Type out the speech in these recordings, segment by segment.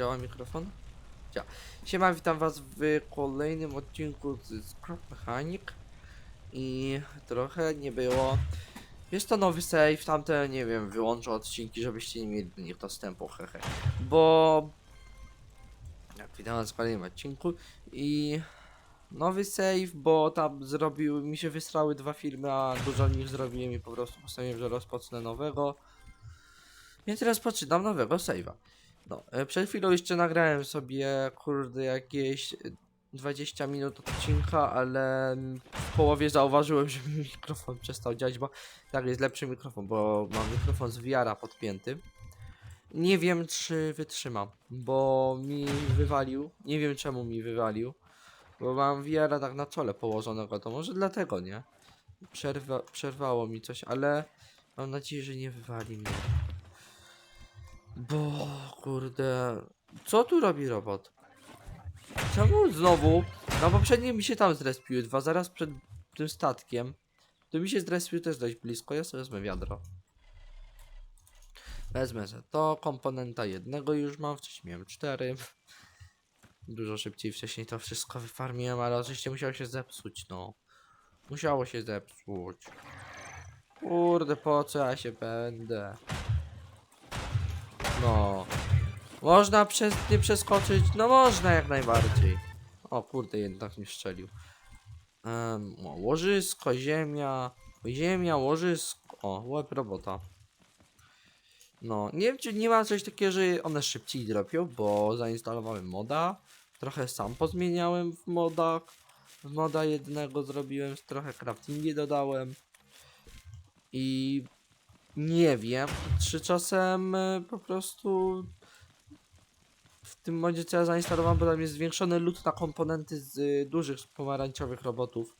działa mikrofon? Działa. Siema, witam was w kolejnym odcinku z Scrap Mechanic. I trochę nie było. Jest to nowy save, tamte nie wiem, wyłączę odcinki, żebyście nie mieli do nich dostępu, hehe. Bo... Jak widać w kolejnym odcinku. I... Nowy save, bo tam zrobił, mi się wysrały dwa filmy, a dużo nich zrobiłem i po prostu postanowiłem, że rozpocznę nowego. Więc rozpoczynam nowego save'a. No, e, przed chwilą jeszcze nagrałem sobie, kurde, jakieś e, 20 minut odcinka, ale w połowie zauważyłem, że mi mikrofon przestał działać, bo tak jest lepszy mikrofon, bo mam mikrofon z VR-a podpięty. Nie wiem, czy wytrzymam, bo mi wywalił. Nie wiem, czemu mi wywalił. Bo mam VR-a tak na czole położonego, to może dlatego, nie? Przerwa przerwało mi coś, ale mam nadzieję, że nie wywali mnie. Bo kurde. Co tu robi robot? Czemu znowu? Na poprzednim mi się tam zrespiły dwa, zaraz przed tym statkiem. Tu mi się zrespił też dość blisko, ja sobie wezmę wiadro. Wezmę sobie to, komponenta jednego już mam, wcześniej miałem cztery. Dużo szybciej wcześniej to wszystko wyfarmiłem, ale oczywiście musiało się zepsuć, no. Musiało się zepsuć. Kurde, po co ja się będę? No. Można przez nie przeskoczyć? No można jak najbardziej. O kurde, jednak nie strzelił. Um, łożysko, ziemia. Ziemia, łożysko. O, łeb robota. No, nie wiem czy nie ma coś takiego, że one szybciej dropią, bo zainstalowałem moda. Trochę sam pozmieniałem w modach. W moda jednego zrobiłem, trochę craftingi dodałem. I nie wiem, czy czasem e, po prostu w tym modzie co ja zainstalowałem, bo tam jest zwiększony lód na komponenty z y, dużych pomarańczowych robotów.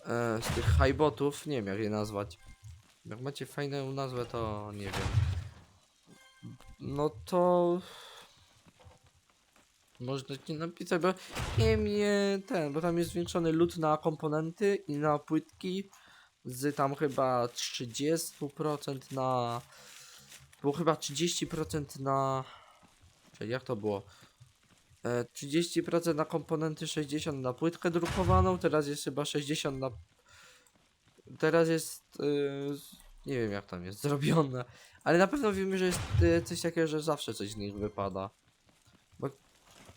E, z tych highbotów, nie wiem jak je nazwać. Jak macie fajną nazwę, to nie wiem. No to... Można nie napisać, bo nie wiem, ten, bo tam jest zwiększony lód na komponenty i na płytki z tam chyba 30% na... Było chyba 30% na... Czyli jak to było? E, 30% na komponenty, 60 na płytkę drukowaną, teraz jest chyba 60 na... Teraz jest... y, nie wiem jak tam jest zrobione, ale na pewno wiemy, że jest y, coś takiego, że zawsze coś z nich wypada.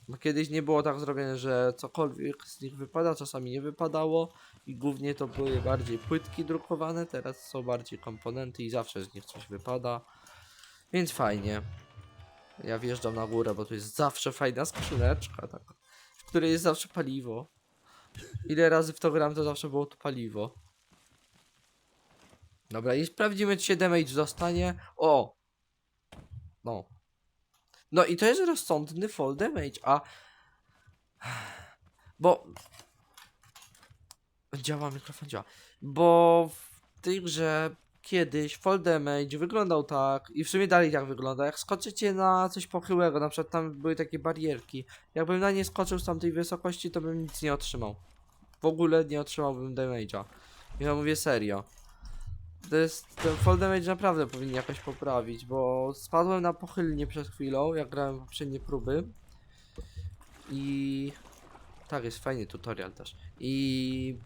Bo, kiedyś nie było tak zrobione, że cokolwiek z nich wypada, czasami nie wypadało i głównie to były bardziej płytki drukowane, teraz są bardziej komponenty i zawsze z nich coś wypada. Więc fajnie. Ja wjeżdżam na górę, bo tu jest zawsze fajna skrzyneczka, tak, w której jest zawsze paliwo. Ile razy w to gram, to zawsze było tu paliwo. Dobra, i sprawdzimy, czy się damage dostanie. O! No. No i to jest rozsądny fall damage, a... Bo... Działa, mikrofon działa. Bo w tej kiedyś fall damage wyglądał tak i w sumie dalej tak wygląda. Jak skoczycie na coś pochyłego, na przykład tam były takie barierki. Jakbym na nie skoczył z tamtej wysokości, to bym nic nie otrzymał. W ogóle nie otrzymałbym damage'a. Ja mówię serio. To jest, ten fall damage naprawdę powinni jakoś poprawić, bo spadłem na pochylnie przed chwilą, jak grałem poprzednie próby. I... Tak, jest fajny tutorial też. I...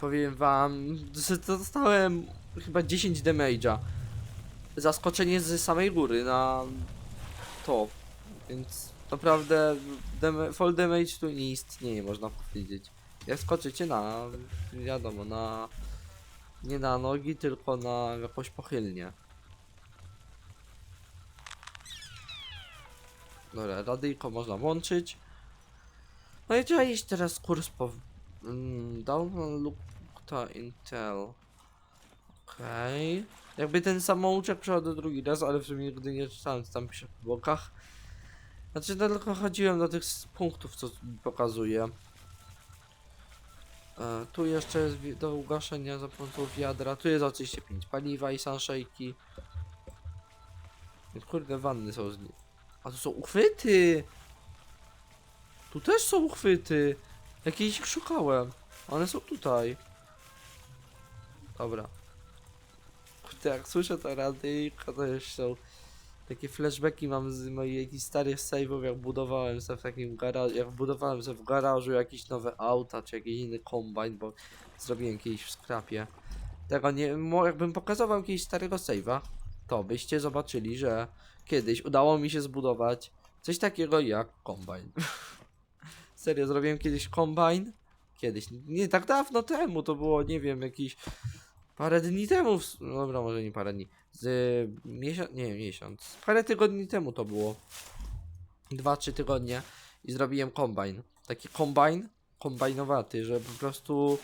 Powiem wam, że dostałem chyba 10 damage'a. Zaskoczenie z samej góry na to. Więc naprawdę dam fall damage tu nie istnieje, można powiedzieć. Jak skoczycie na, wiadomo, na nie na nogi, tylko na jakąś pochylnię. Dobra, radyjko można włączyć. No i trzeba iść teraz kurs po... Mm, download look to Intel. Okej. Jakby ten samouczek przechodził drugi raz, ale w sumie nigdy nie czytałem, co tam pisze po bokach. Znaczy, no tylko chodziłem do tych punktów, co pokazuje. E, tu jeszcze jest do ugaszenia za pomocą wiadra. Tu jest oczywiście 5 paliwa i sunshake'i. Więc Kurde, wanny są z nich. A tu są uchwyty! Tu też są uchwyty! Jakieś ich szukałem. One są tutaj. Dobra. Kurde, jak słyszę te radyjka, to już są Takie flashbacki mam z moich jakichś starych save'ów, jak budowałem sobie w takim garażu, jak budowałem sobie w garażu jakieś nowe auta, czy jakiś inny kombajn, bo zrobiłem kiedyś w skrapie. Tego nie, jakbym pokazał wam jakiegoś starego save'a, to byście zobaczyli, że kiedyś udało mi się zbudować coś takiego jak kombajn. Serio, zrobiłem kiedyś kombajn, kiedyś, nie tak dawno temu, to było, nie wiem, jakiś parę dni temu, w no dobra, może nie parę dni, z miesiąc, nie miesiąc, parę tygodni temu to było, dwa, trzy tygodnie i zrobiłem kombajn, taki kombajn, kombajnowaty, że po prostu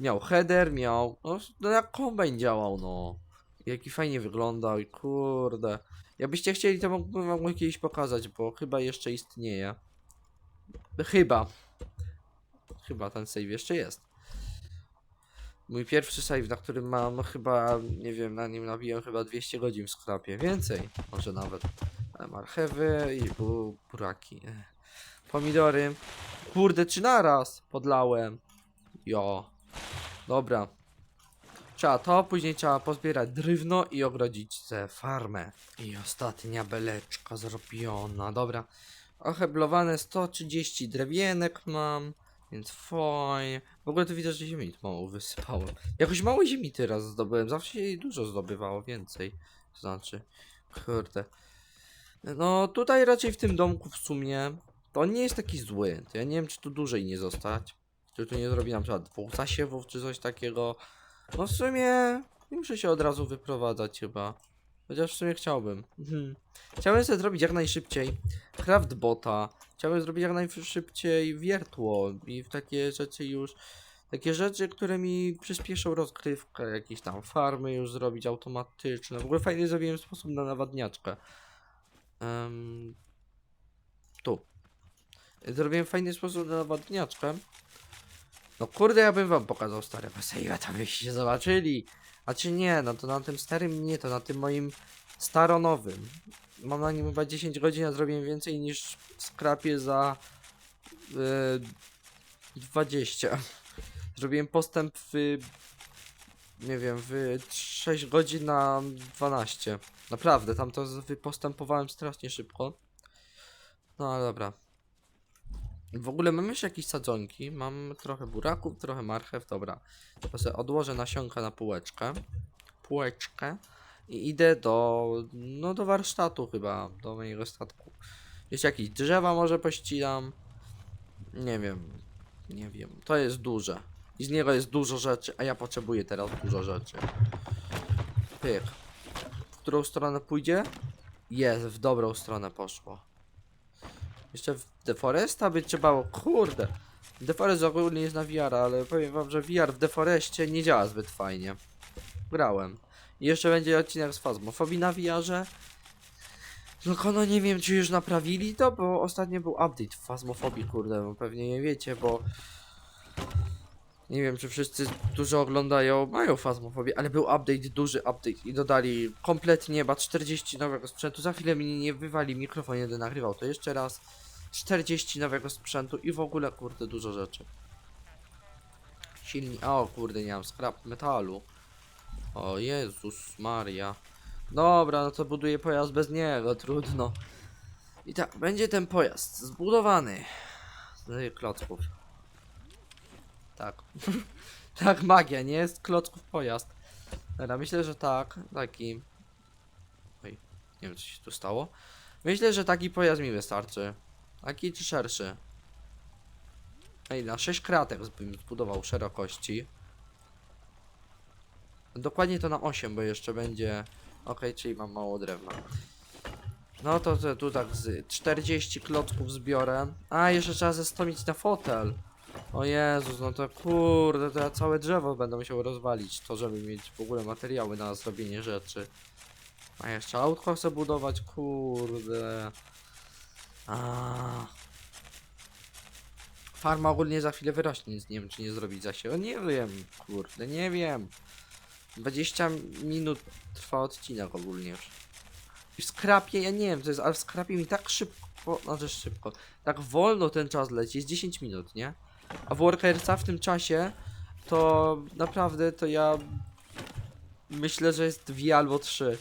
miał header, miał, no, no jak kombajn działał, no, jaki fajnie wyglądał i kurde, jakbyście chcieli, to mógłbym wam kiedyś pokazać, bo chyba jeszcze istnieje, chyba, chyba ten save jeszcze jest. Mój pierwszy save, na którym mam chyba, nie wiem, na nim nabiłem chyba 200 godzin w skrapie. Więcej, może nawet. Marchewy i bu buraki. Pomidory. Kurde, czy naraz podlałem? Jo. Dobra. Trzeba to, później trzeba pozbierać drewno i ogrodzić tę farmę. I ostatnia beleczka zrobiona. Dobra. Oheblowane 130 drewienek mam. Więc fajnie. W ogóle to widać, że ziemi mało wysypałem. Jakoś mało ziemi teraz zdobyłem. Zawsze jej dużo zdobywało, więcej. To znaczy, kurde. No tutaj raczej w tym domku w sumie to nie jest taki zły. To ja nie wiem, czy tu dłużej nie zostać. Czy tu nie zrobi na przykład dwóch zasiewów, czy coś takiego. No w sumie nie muszę się od razu wyprowadzać chyba. Chociaż w sumie chciałbym. Mhm. Chciałem sobie zrobić jak najszybciej craftbota. Chciałem zrobić jak najszybciej wiertło i w takie rzeczy już. Takie rzeczy, które mi przyspieszą rozgrywkę, jakieś tam farmy już zrobić automatyczne. W ogóle fajnie zrobiłem sposób na nawadniaczkę. Em, tu. Zrobiłem fajny sposób na nawadniaczkę. No kurde, ja bym wam pokazał stare basejwa, to byście zobaczyli. A czy nie, no to na tym starym nie, to na tym moim staronowym. Mam na nim chyba 10 godzin, a zrobiłem więcej niż w skrapie za e, 20. Zrobiłem postęp w nie wiem, w 6 godzin na 12. Naprawdę, tam to postępowałem strasznie szybko. No ale dobra. W ogóle mam jeszcze jakieś sadzonki. Mam trochę buraków, trochę marchew. Dobra. To sobie odłożę nasionka na półeczkę. Półeczkę. I idę do, no do warsztatu chyba, do mojego statku. Jeszcze jakieś drzewa może pościnam. Nie wiem, nie wiem. To jest duże. I z niego jest dużo rzeczy, a ja potrzebuję teraz dużo rzeczy. Pyk. W którą stronę pójdzie? Jest, w dobrą stronę poszło. Jeszcze w Deforesta by trzeba było, kurde. Deforest ogólnie jest na VR, ale powiem wam, że VR w Deforestie nie działa zbyt fajnie. Grałem. I jeszcze będzie odcinek z Fazmofobii na VR-ze. Tylko no nie wiem, czy już naprawili to, bo ostatnio był update w Fazmofobii, kurde, no pewnie nie wiecie, bo... Nie wiem, czy wszyscy, którzy oglądają, mają Fazmofobię, ale był update, duży update i dodali kompletnie chyba 40 nowego sprzętu. Za chwilę mi nie wywali mikrofon, jeden nagrywał to jeszcze raz. 40 nowego sprzętu i w ogóle, kurde, dużo rzeczy. Silni... O, kurde, nie mam scrap metalu. O Jezus Maria. Dobra, no to buduję pojazd bez niego, trudno. I tak, będzie ten pojazd zbudowany z klocków. Tak. tak, magia, nie jest klocków pojazd. Dobra, myślę, że tak, taki... Oj, nie wiem co się tu stało. Myślę, że taki pojazd mi wystarczy. Taki czy szerszy? Ej, na 6 kratek bym zbudował szerokości. Dokładnie to na 8, bo jeszcze będzie... Okej, czyli mam mało drewna. No to, to tu tak z 40 klocków zbiorę. A, jeszcze trzeba zestomić na fotel. O Jezus, no to kurde, to ja całe drzewo będę musiał rozwalić, to żeby mieć w ogóle materiały na zrobienie rzeczy. A jeszcze autko chcę budować, kurde. A. Farma ogólnie za chwilę wyrośnie, więc nie wiem czy nie zrobić zasięgu. Nie wiem, kurde, nie wiem. 20 minut trwa odcinek ogólnie już. I w skrapie, ja nie wiem, to jest, ale w skrapie mi tak szybko, znaczy szybko, tak wolno ten czas leci, jest 10 minut, nie? A w Workersa w tym czasie to naprawdę to ja myślę, że jest dwie albo trzy.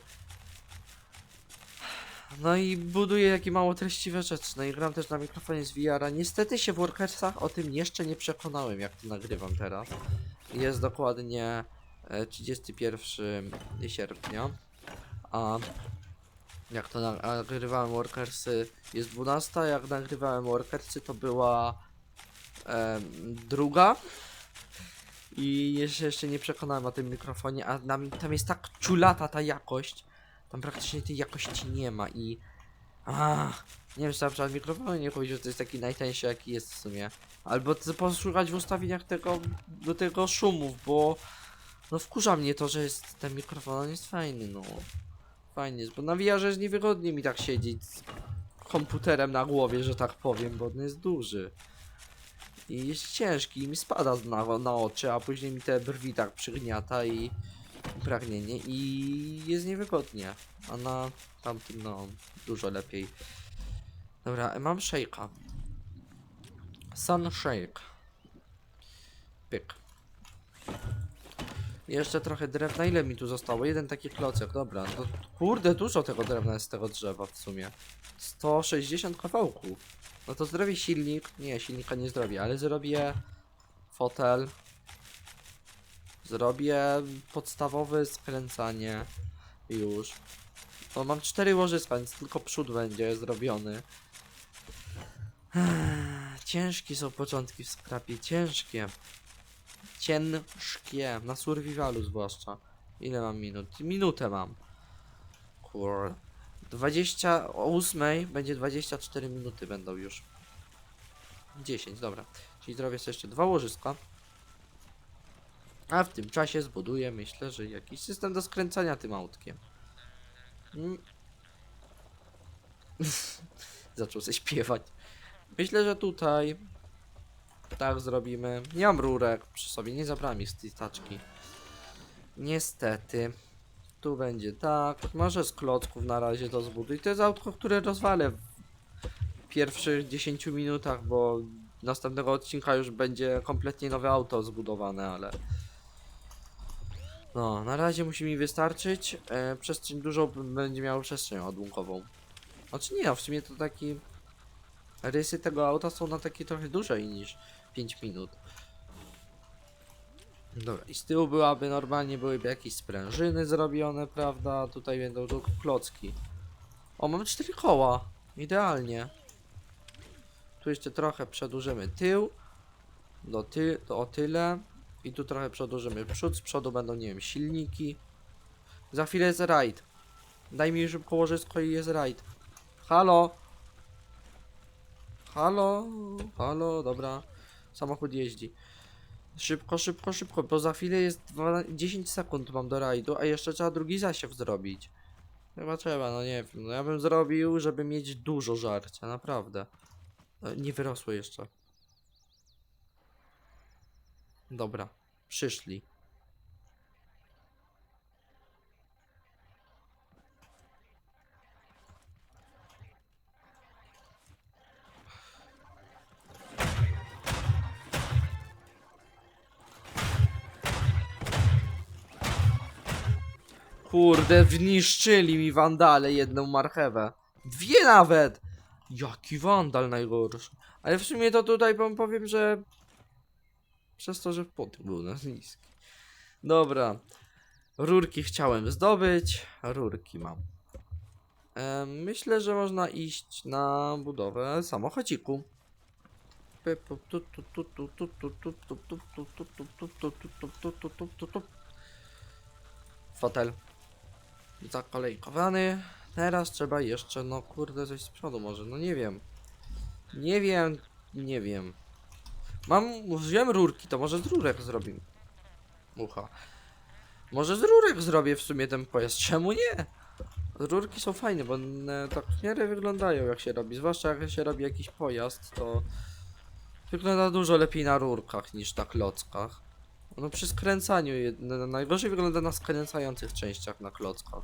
No i buduję takie mało treściwe rzeczy. No i gram też na mikrofonie z VR-a. Niestety się w Workersach o tym jeszcze nie przekonałem, jak to nagrywam teraz. Jest dokładnie e, 31 sierpnia. A jak to nagrywałem Workersy jest 12, jak nagrywałem Workersy to była em, druga. I jeszcze, jeszcze nie przekonałem o tym mikrofonie, a nam, tam jest tak czulata ta jakość. Tam praktycznie tej jakości nie ma i... Ach, nie wiem, czy na przykład mikrofon nie powiedział, że to jest taki najtańszy jaki jest w sumie. Albo posłuchać w ustawieniach tego, do tego szumów, bo... No wkurza mnie to, że jest ten mikrofon, on jest fajny, no. Fajnie jest, bo na VR jest niewygodnie mi tak siedzieć z komputerem na głowie, że tak powiem, bo on jest duży. I jest ciężki i mi spada na, na oczy, a później mi te brwi tak przygniata i pragnienie i jest niewygodnie. A na tamtym no dużo lepiej. Dobra, mam shake'a. Sun shake. Pyk. Jeszcze trochę drewna. Ile mi tu zostało? Jeden taki klocek, dobra. No, kurde, dużo tego drewna jest z tego drzewa w sumie. 160 kawałków. No to zrobię silnik. Nie, silnika nie zrobię, ale zrobię fotel. Zrobię podstawowe skręcanie. Już. No mam cztery łożyska, więc tylko przód będzie zrobiony. Ciężkie są początki w skrapie, ciężkie. Ciężkie, na survivalu zwłaszcza. Ile mam minut? Minutę mam. Kur... 20 o 8 będzie 24 minuty będą już. 10, dobra. Czyli zrobię sobie jeszcze dwa łożyska. A w tym czasie zbuduję, myślę, że jakiś system do skręcania tym autkiem. Mm. Zaczął się śpiewać. Myślę, że tutaj tak zrobimy. Nie mam rurek przy sobie, nie zabrałem ich z tej taczki. Niestety. Tu będzie tak. Może z klocków na razie to zbuduj. To jest autko, które rozwalę w pierwszych 10 minutach, bo następnego odcinka już będzie kompletnie nowe auto zbudowane, ale... No, na razie musi mi wystarczyć. E, przestrzeń dużo będzie miało przestrzeń ładunkową. Znaczy nie, no, w sumie to taki... Rysy tego auta są na takie trochę dłużej niż 5 minut. Dobra, i z tyłu byłaby normalnie, byłyby jakieś sprężyny zrobione, prawda? Tutaj będą tylko klocki. O, mamy cztery koła. Idealnie. Tu jeszcze trochę przedłużymy tył. Do ty, to o tyle. I tu trochę przedłużymy przód. Z przodu będą, nie wiem, silniki. Za chwilę jest rajd. Daj mi szybko łożysko i jest rajd. Halo? Halo? Halo? Dobra. Samochód jeździ. Szybko, szybko, szybko, bo za chwilę jest dwa- 10 sekund mam do rajdu, a jeszcze trzeba drugi zasiew zrobić. Chyba trzeba, no nie wiem. No ja bym zrobił, żeby mieć dużo żarcia, naprawdę. E, Nie wyrosło jeszcze. Dobra, przyszli. Kurde, wniszczyli mi wandale jedną marchewę. Dwie nawet! Jaki wandal najgorszy. Ale w sumie to tutaj powiem, że przez to, że pot był na niski. Dobra. Rurki chciałem zdobyć. Rurki mam. Em, myślę, że można iść na budowę samochodziku. Fotel. Zakolejkowany. Teraz trzeba jeszcze, no kurde, coś z przodu może, no nie wiem. Nie wiem, nie wiem. Mam, wziąłem rurki, to może z rurek zrobimy. Mucha. Może z rurek zrobię w sumie ten pojazd, czemu nie? Rurki są fajne, bo one tak w miarę wyglądają jak się robi, zwłaszcza jak się robi jakiś pojazd, to wygląda dużo lepiej na rurkach niż na klockach. No przy skręcaniu, najgorzej wygląda na skręcających częściach na klockach.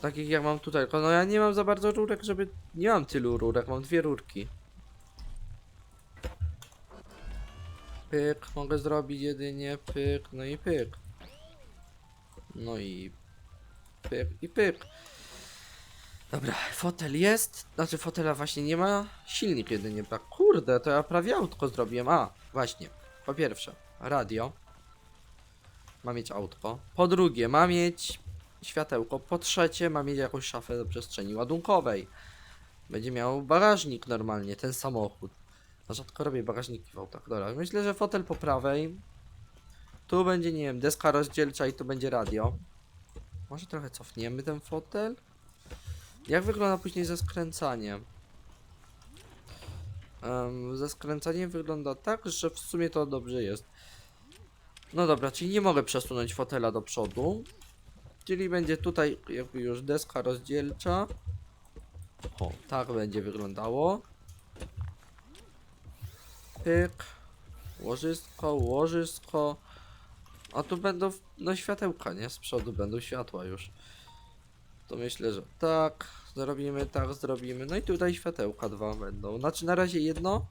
Takich jak mam tutaj, no ja nie mam za bardzo rurek, żeby... Nie mam tylu rurek, mam dwie rurki. Pyk, mogę zrobić jedynie pyk, no i pyk. No i pyk i pyk. Dobra, fotel jest. Znaczy fotela właśnie nie ma. Silnik jedynie brak. Kurde, to ja prawie autko zrobiłem. A, właśnie. Po pierwsze, radio. Ma mieć autko. Po drugie, ma mieć światełko. Po trzecie, ma mieć jakąś szafę do przestrzeni ładunkowej. Będzie miał bagażnik normalnie, ten samochód. Rzadko robię bagażniki w autach. Dobra, myślę, że fotel po prawej. Tu będzie, nie wiem, deska rozdzielcza i tu będzie radio. Może trochę cofniemy ten fotel? Jak wygląda później ze skręcaniem? Em, ze skręcaniem wygląda tak, że w sumie to dobrze jest. No dobra, czyli nie mogę przesunąć fotela do przodu. Czyli będzie tutaj jakby już deska rozdzielcza. O, tak będzie wyglądało. Pyk. Łożysko, łożysko. A tu będą, no światełka, nie? Z przodu będą światła już. To myślę, że tak. Zrobimy, tak zrobimy. No i tutaj światełka dwa będą. Znaczy na razie jedno.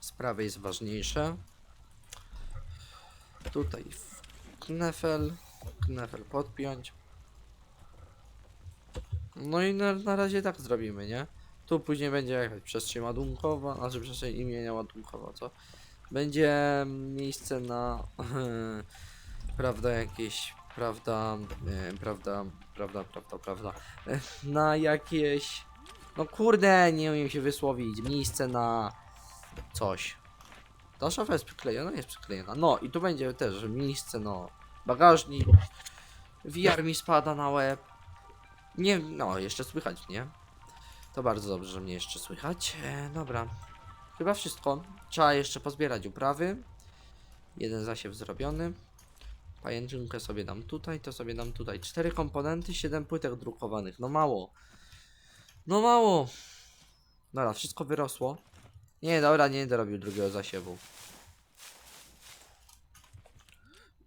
Z prawej jest ważniejsze. Tutaj knefel. Knefel podpiąć. No i na, na razie tak zrobimy, nie? Tu później będzie jakaś przestrzeń ładunkowa, znaczy przestrzeń imienia ładunkowa, co? Będzie miejsce na, prawda, jakieś, prawda, prawda, prawda, prawda, prawda, na jakieś, no kurde, nie umiem się wysłowić, miejsce na coś. Ta szafa jest przyklejona, jest przyklejona. No i tu będzie też miejsce, no, bagażnik, VR mi spada na łeb. Nie, no, jeszcze słychać, nie? To bardzo dobrze, że mnie jeszcze słychać. E, dobra. Chyba wszystko. Trzeba jeszcze pozbierać uprawy. Jeden zasiew zrobiony. Pajęczynkę sobie dam tutaj, to sobie dam tutaj. Cztery komponenty, siedem płytek drukowanych. No mało. No mało. Dobra, wszystko wyrosło. Nie, dobra, nie będę robił drugiego zasiewu.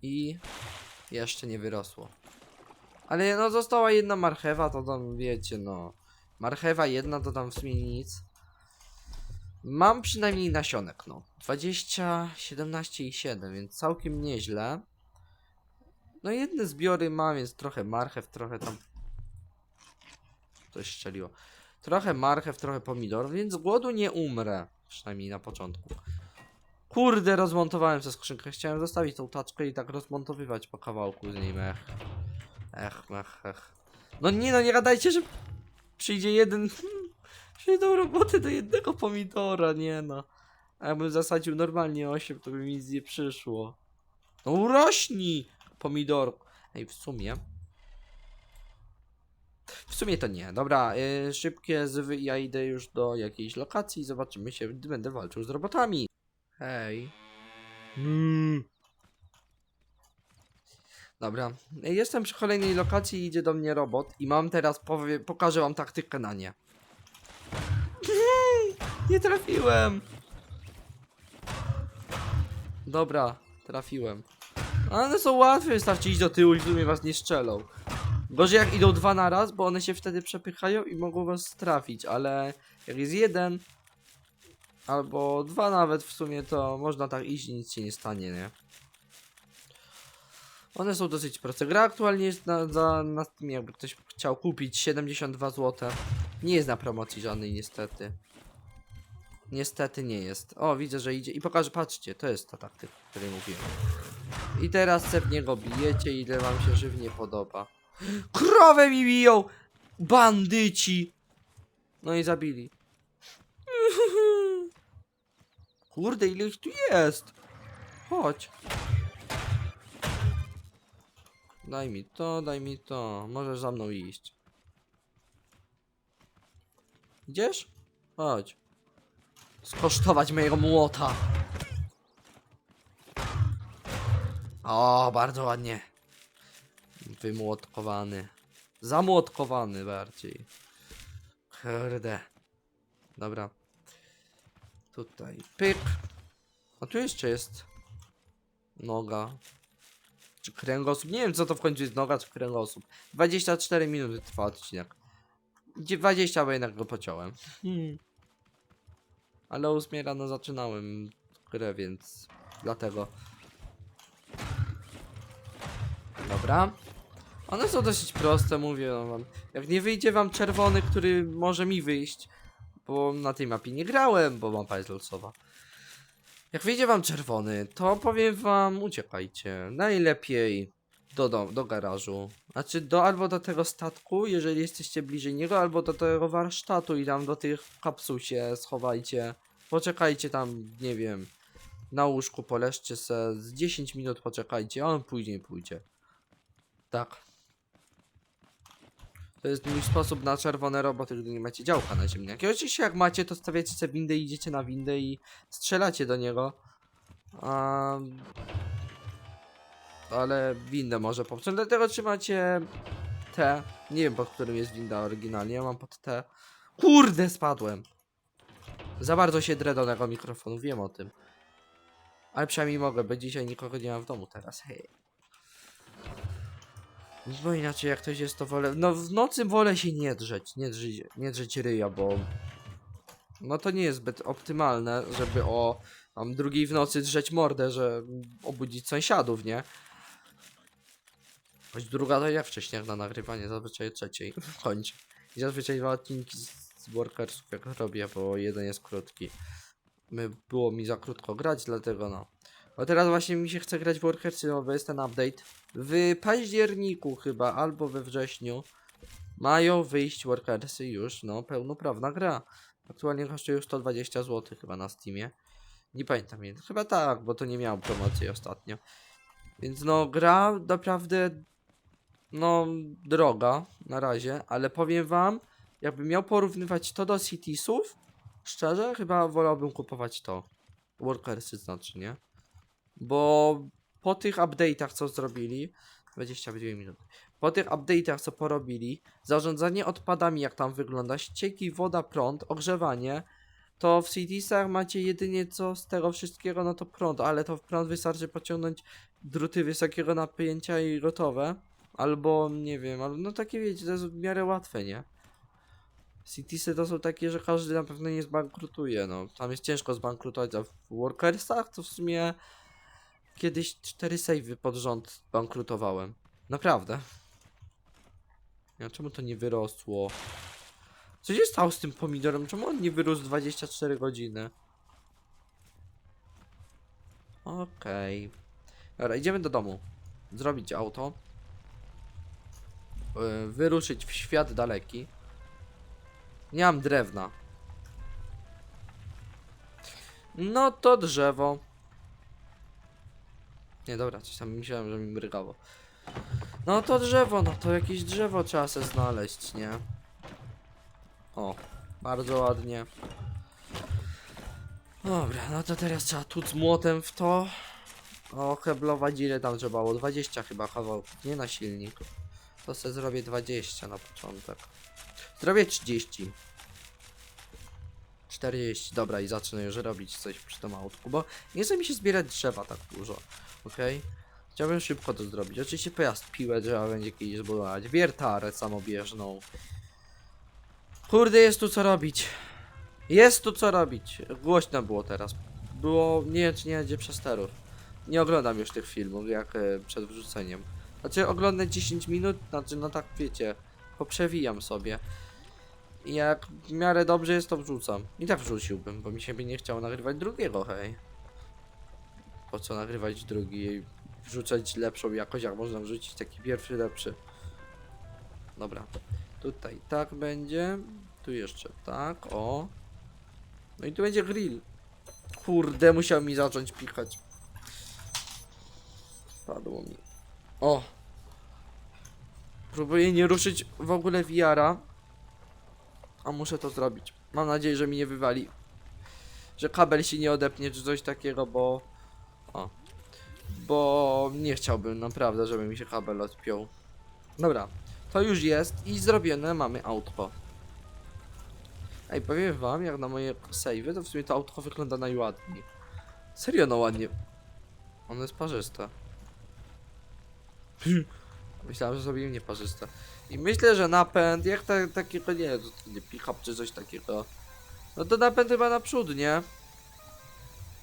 I jeszcze nie wyrosło. Ale no została jedna marchewa, to tam wiecie, no. Marchewa jedna to tam w sumie nic. Mam przynajmniej nasionek, no. 20, 17 i 7, więc całkiem nieźle. No jedne zbiory mam, więc trochę marchew, trochę tam... Coś strzeliło. Trochę marchew, trochę pomidor, więc głodu nie umrę. Przynajmniej na początku. Kurde, rozmontowałem tę skrzynkę. Chciałem zostawić tą taczkę i tak rozmontowywać po kawałku z niej, ech. Ech, ech, ech. No nie no, nie gadajcie, że przyjdzie jeden... Przyjdą roboty do jednego pomidora, nie no. A jakbym zasadził normalnie 8, to by mi nic nie przyszło. No urośnij! Pomidor. Ej, w sumie... W sumie to nie. Dobra, yy, szybkie zwy. Ja idę już do jakiejś lokacji i zobaczymy się, gdy będę walczył z robotami. Hej. Mm. Dobra, jestem przy kolejnej lokacji i idzie do mnie robot i mam teraz, powie, pokażę wam taktykę na nie. Nie trafiłem. Dobra, trafiłem. One są łatwe, wystarczy iść do tyłu i w sumie was nie strzelą. Gorzej jak idą dwa na raz, bo one się wtedy przepychają i mogą was trafić, ale jak jest jeden albo dwa nawet w sumie, to można tak iść i nic się nie stanie, nie? One są dosyć proste. Gra aktualnie jest na, za, na Steamie, jakby ktoś chciał kupić 72 zł. Nie jest na promocji żadnej niestety. Niestety nie jest. O, widzę, że idzie. I pokażę, patrzcie, to jest ta taktyka, o której mówiłem. I teraz se w niego bijecie, ile wam się żywnie podoba. Krowę mi biją! Bandyci! No i zabili. Kurde, ile ich tu jest? Chodź. Daj mi to, daj mi to. Możesz za mną iść. Idziesz? Chodź. Skosztować mojego młota. O, bardzo ładnie. Wymłotkowany. Zamłotkowany bardziej. Kurde. Dobra. Tutaj pyk. A tu jeszcze jest noga. Czy kręgosłup? Nie wiem co to w końcu jest noga czy kręgosłup. 24 minuty trwa odcinek. Gdzie 20, bo jednak go pociąłem. Hmm. Ale o 8 rano zaczynałem grę, więc dlatego. Dobra. One są dosyć proste, mówię wam. Jak nie wyjdzie wam czerwony, który może mi wyjść, bo na tej mapie nie grałem, bo mapa jest losowa. Jak wyjdzie wam czerwony, to powiem wam, uciekajcie. Najlepiej do, do, do garażu. Znaczy do albo do tego statku, jeżeli jesteście bliżej niego, albo do tego warsztatu i tam do tych kapsuł się schowajcie. Poczekajcie tam, nie wiem, na łóżku poleżcie se, z 10 minut poczekajcie, on później pójdzie. Tak. To jest mój sposób na czerwone roboty, gdy nie macie działka na ziemniak. I oczywiście jak macie, to stawiacie sobie windę, idziecie na windę i strzelacie do niego. A... Ale windę może poprzeć. Dlatego trzymacie T. Nie wiem pod którym jest winda oryginalnie, ja mam pod T. Kurde, spadłem. Za bardzo się drę do tego mikrofonu, wiem o tym. Ale przynajmniej mogę, bo dzisiaj nikogo nie mam w domu teraz, hej. Bo inaczej jak ktoś jest to wolę... No w nocy wolę się nie drzeć, nie drzeć, nie drzeć ryja, bo... No to nie jest zbyt optymalne, żeby o... Mam drugiej w nocy drzeć mordę, że obudzić sąsiadów, nie? Choć druga to ja wcześniej na nagrywanie, zazwyczaj trzeciej. Kończę. I zazwyczaj dwa odcinki z Workersów jak robię, bo jeden jest krótki. My, było mi za krótko grać, dlatego no. A teraz właśnie mi się chce grać w Workersy, bo jest ten update. W październiku chyba, albo we wrześniu mają wyjść Workersy już, no pełnoprawna gra. Aktualnie kosztuje już 120 zł chyba na Steamie. Nie pamiętam, chyba tak, bo to nie miało promocji ostatnio. Więc no, gra naprawdę, no, droga na razie, ale powiem wam, jakbym miał porównywać to do Citiesów, szczerze, chyba wolałbym kupować to. Workersy znaczy, nie? Bo po tych update'ach, co zrobili, 22 minuty. Po tych update'ach, co porobili, zarządzanie odpadami, jak tam wygląda, ścieki, woda, prąd, ogrzewanie, to w Citiesach macie jedynie co z tego wszystkiego, no to prąd, ale to w prąd wystarczy pociągnąć druty wysokiego napięcia i gotowe. Albo, nie wiem, ale no takie wiecie, to jest w miarę łatwe, nie? Citiesy to są takie, że każdy na pewno nie zbankrutuje, no. Tam jest ciężko zbankrutować, a w Workersach to w sumie kiedyś cztery savey pod rząd bankrutowałem. Naprawdę. Ja, czemu to nie wyrosło? Co się stało z tym pomidorem? Czemu on nie wyrósł 24 godziny? Okej. Dobra, idziemy do domu. Zrobić auto. Yy, wyruszyć w świat daleki. Nie mam drewna. No to drzewo. Nie, dobra, coś tam myślałem, że mi mrygało. No to drzewo, no to jakieś drzewo trzeba se znaleźć, nie? O, bardzo ładnie. Dobra, no to teraz trzeba tuc młotem w to. O, heblować ile tam trzeba było? 20 chyba kawałków, nie na silnik. To se zrobię 20 na początek. Zrobię 30. 40, dobra i zacznę już robić coś przy tym autku, bo nie chce mi się zbierać drzewa tak dużo, okej? Chciałbym szybko to zrobić, oczywiście pojazd piłę drzewa będzie kiedyś zbudować, wiertarę samobieżną. Kurde, jest tu co robić. Jest tu co robić. Głośno było teraz. Było, nie wiem czy nie będzie przesterów. Nie oglądam już tych filmów, jak e, przed wrzuceniem. Znaczy oglądam 10 minut, znaczy no tak wiecie, poprzewijam sobie. I jak w miarę dobrze jest, to wrzucam. I tak wrzuciłbym, bo mi się by nie chciało nagrywać drugiego, hej. Po co nagrywać drugi wrzucać lepszą jakość, jak można wrzucić taki pierwszy lepszy. Dobra. Tutaj tak będzie. Tu jeszcze tak, o. No i tu będzie grill. Kurde, musiał mi zacząć pikać. Padło mi. O! Próbuję nie ruszyć w ogóle wiara. A muszę to zrobić. Mam nadzieję, że mi nie wywali. Że kabel się nie odepnie, czy coś takiego, bo... O. Bo nie chciałbym naprawdę, żeby mi się kabel odpiął. Dobra. To już jest i zrobione mamy autko. Ej, powiem wam, jak na moje savey, to w sumie to autko wygląda najładniej. Serio, no ładnie. Ono jest parzyste. Myślałem, że zrobiłem nieparzyste. I myślę, że napęd, jak ta, takiego, nie wiem, nie pick-up czy coś takiego. No to napęd chyba naprzód, nie?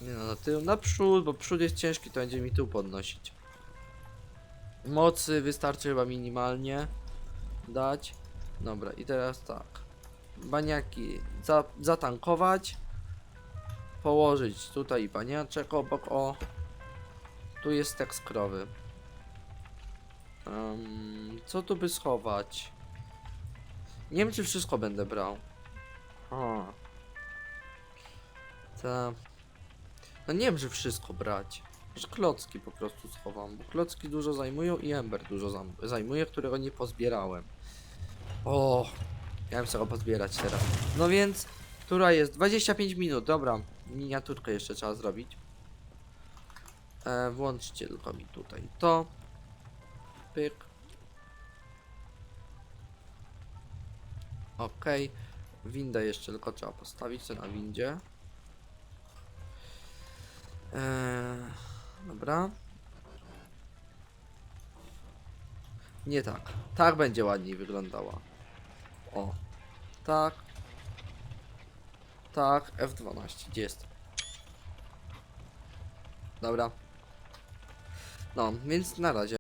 Nie no, na tył, naprzód, bo przód jest ciężki, to będzie mi tył podnosić. Mocy wystarczy chyba minimalnie dać. Dobra, i teraz tak. Baniaki za, zatankować. Położyć tutaj baniaczek obok, o. Tu jest tekst krowy. Em, co tu by schować? Nie wiem, czy wszystko będę brał. O. Ta. No nie wiem, czy wszystko brać. Może klocki po prostu schowam, bo klocki dużo zajmują i ember dużo zajmuje, którego nie pozbierałem. O, miałem sobie pozbierać teraz. No więc, która jest? 25 minut, dobra. Miniaturkę jeszcze trzeba zrobić. E, włączcie tylko mi tutaj to. Pyk. Okej. Windę jeszcze tylko trzeba postawić na windzie. Eee, dobra. Nie tak. Tak będzie ładniej wyglądała. O. Tak. Tak. F12. Gdzie jest? Dobra. No, więc na razie.